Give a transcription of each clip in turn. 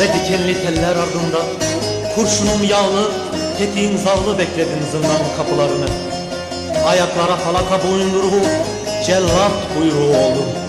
Ve dikenli teller ardında Kurşunum yağlı, tetiğin zavlı bekledin zindan kapılarını. Ayaklara falaka boyunduruğu, cellat buyruğu oldu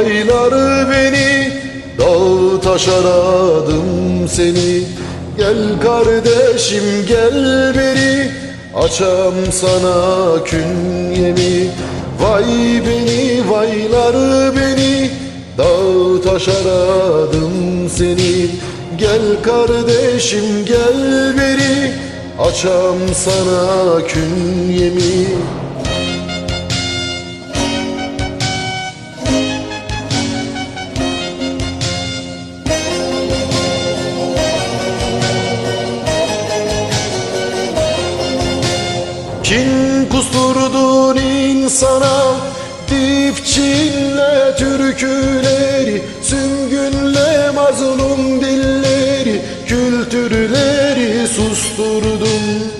beni vayları beni Dağ taş aradım seni. Gel kardeşim gel beri Açam sana künyemi Vay beni vayları beni. Dağ taş aradım seni. Gel kardeşim gel beri Açam sana künyemi kusturdun insana Dipçinle türküleri Süngünle mazlum dilleri Kültürleri susturdun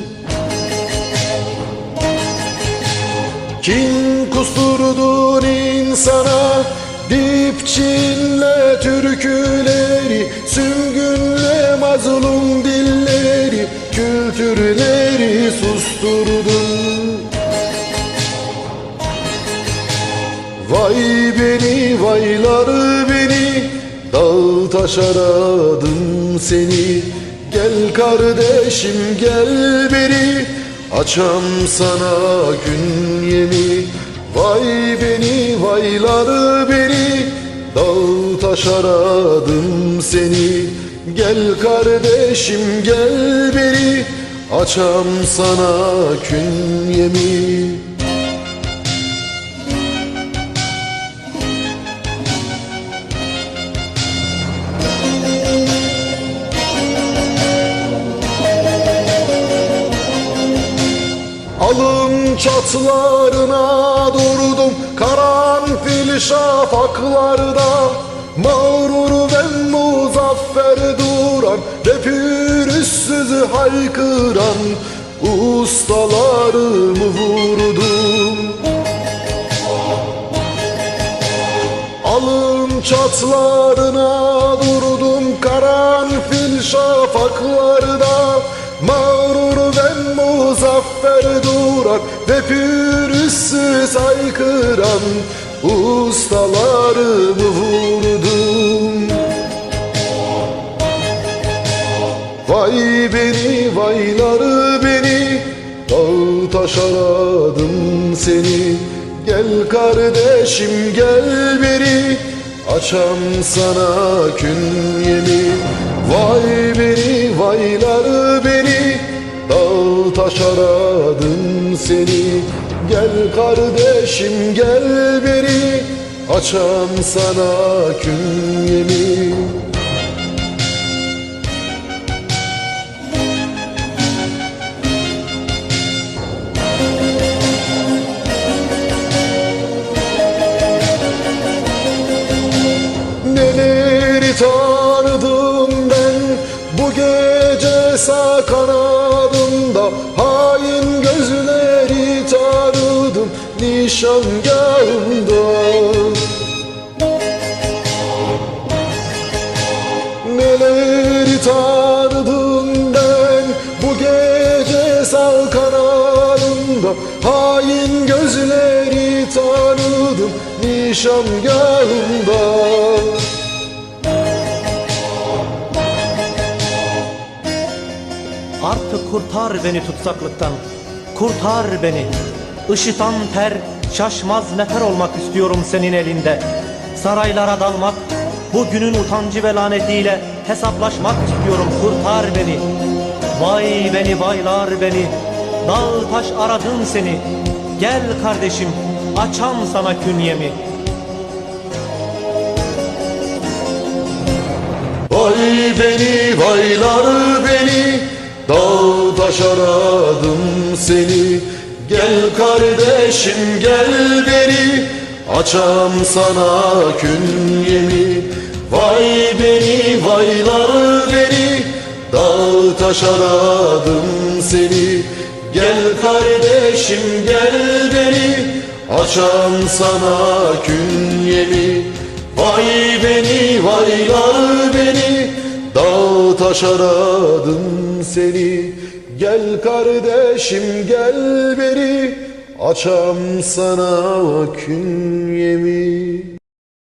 Kin kusturdun insana Dipçinle türküleri Süngünle mazlum dilleri Kültürleri susturdun. Vay beni vayları beni Dağ taş aradım seni. Gel kardeşim gel beri Açam sana künyemi Vay beni vayları beni Dağ taş aradım seni Gel kardeşim gel beri Açam sana künyemi Alın çatlarına durdum karanfil şafaklarda. Mağrur ve muzaffer duran ve pürüzsüz haykıran Ustalarımı vurdum Alın çatlarına durdum karanfil şafaklarda. Mağrur ve muzaffer duran ve pürüzsüz haykıran Ustalarımı vurdum Vay beni vayları beni Dağ taş aradım seni. Gel kardeşim gel beri Açam sana künyemi Vay beni vayları beni Dağ taş aradım seni. Gel kardeşim gel beri Açam sana künyemi Tanıdım ben bu gece sağ kanadımda. Hain gözleri tanıdım nişangahımda. Neleri tanıdım ben bu gece sağ kanadımda. Hain gözleri tanıdım nişangahımda Artık kurtar beni tutsaklıktan. Kurtar beni. Işıtan ter Şaşmaz nefer olmak istiyorum senin elinde. Saraylara dalmak Bugünün utancı ve lanetiyle Hesaplaşmak istiyorum. Kurtar beni. Vay beni vaylar beni. Dağ taş aradın seni. Gel kardeşim açam sana künyemi Vay beni vaylar beni Taş aradım seni. Gel kardeşim gel beni. Açam sana künyemi Vay beni vaylar beni. Dağ taş aradım seni. Gel kardeşim gel beni. Açam sana künyemi Vay beni vaylar beni. Dağ taş aradım seni Gel kardeşim gel beri Açam sana künyemi